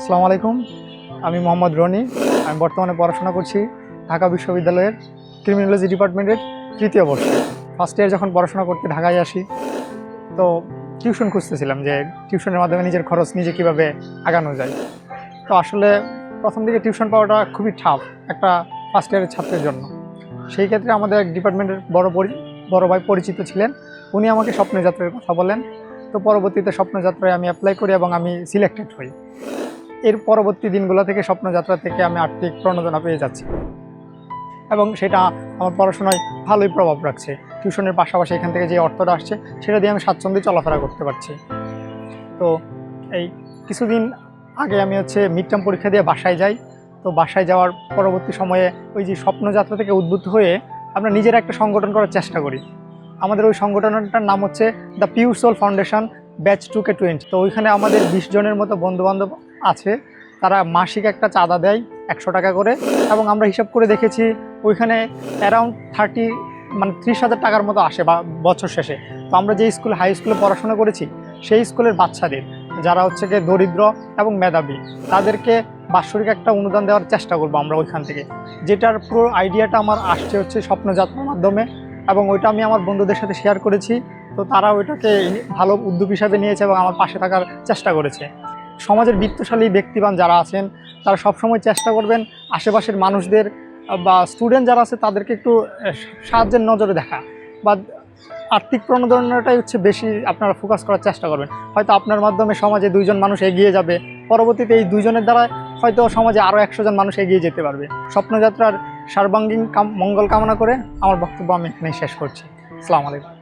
আসসালামু আলাইকুম। আমি মোহাম্মদ রনি। আমি বর্তমানে পড়াশোনা করছি ঢাকা বিশ্ববিদ্যালয়ের ক্রিমিনোলজি ডিপার্টমেন্টের তৃতীয় বর্ষ। ফার্স্ট ইয়ার যখন পড়াশোনা করতে ঢাকায় আসি, তো টিউশন খুঁজতেছিলাম যে টিউশনের মাধ্যমে নিজের খরচ নিজে কীভাবে আগানো যায়। তো আসলে প্রথম দিকে টিউশন পাওয়াটা খুবই টাফ একটা ফার্স্ট ইয়ারের ছাত্রের জন্য। সেই ক্ষেত্রে আমাদের এক ডিপার্টমেন্টের বড় বড় ভাই পরিচিত ছিলেন। উনি আমাকে স্বপ্নযাত্রার কথা বলেন। তো পরবর্তীতে স্বপ্নযাত্রায় আমি অ্যাপ্লাই করি এবং আমি সিলেক্টেড হই। এর পরবর্তী দিনগুলো থেকে স্বপ্নযাত্রা থেকে আমি আর্থিক প্রণোদনা পেয়ে যাচ্ছি। এবং সেটা আমার পড়াশোনায় ভালোই প্রভাব রাখছে। টিউশনের পাশাপাশি এখান থেকে যে অর্থটা আসছে, সেটা দিয়ে আমি স্বাচ্ছন্দ্যে চলাফেরা করতে পারছি। তো এই কিছুদিন আগে আমি হচ্ছে মিড টার্ম পরীক্ষা দিয়ে বাসায় যাই। তো বাসায় যাওয়ার পরবর্তী সময়ে ওই যে স্বপ্নযাত্রা থেকে উদ্বুদ্ধ হয়ে আমরা নিজের একটা সংগঠন করার চেষ্টা করি। আমাদের ওই সংগঠনটার নাম হচ্ছে the pure soul foundation batch two K twenty তো ওইখানে আমাদের বিশ জনের মতো বন্ধুবান্ধব আছে, তারা মাসিক একটা চাঁদা দেয় একশো টাকা করে এবং আমরা হিসাব করে দেখেছি ওইখানে অ্যারাউন্ড থার্টি মানে ত্রিশ হাজার টাকার মতো আসে বা বছর শেষে। তো আমরা যে স্কুল হাই স্কুলে পড়াশোনা করেছি, সেই স্কুলের বাচ্চাদের, যারা হচ্ছে গিয়ে দরিদ্র এবং মেধাবী, তাদেরকে বাৎসরিক একটা অনুদান দেওয়ার চেষ্টা করব আমরা ওইখান থেকে। যেটার পুরো আইডিয়াটা আমার আসছে হচ্ছে স্বপ্নযাত্রার মাধ্যমে এবং ওইটা আমি আমার বন্ধুদের সাথে শেয়ার করেছি। তো তারা ওইটাকে ভালো উদ্যোগ হিসাবে নিয়েছে এবং আমার পাশে থাকার চেষ্টা করেছে। সমাজের বিত্তশালী ব্যক্তিবান যারা আছেন, তারা সবসময় চেষ্টা করবেন আশেপাশের মানুষদের বা স্টুডেন্ট যারা আছে, তাদেরকে একটু সাহায্যের নজরে দেখা। বা আর্থিক প্রণোদনাটাই হচ্ছে বেশি আপনারা ফোকাস করার চেষ্টা করবেন। হয়তো আপনার মাধ্যমে সমাজে দুইজন মানুষ এগিয়ে যাবে, পরবর্তীতে এই দুইজনের দ্বারা হয়তো সমাজে আরও একশো জন মানুষ এগিয়ে যেতে পারবে। স্বপ্নযাত্রার সর্বাঙ্গীন মঙ্গল কামনা করে আমার বক্তব্য আমি এখানেই শেষ করছি। আসসালামু আলাইকুম।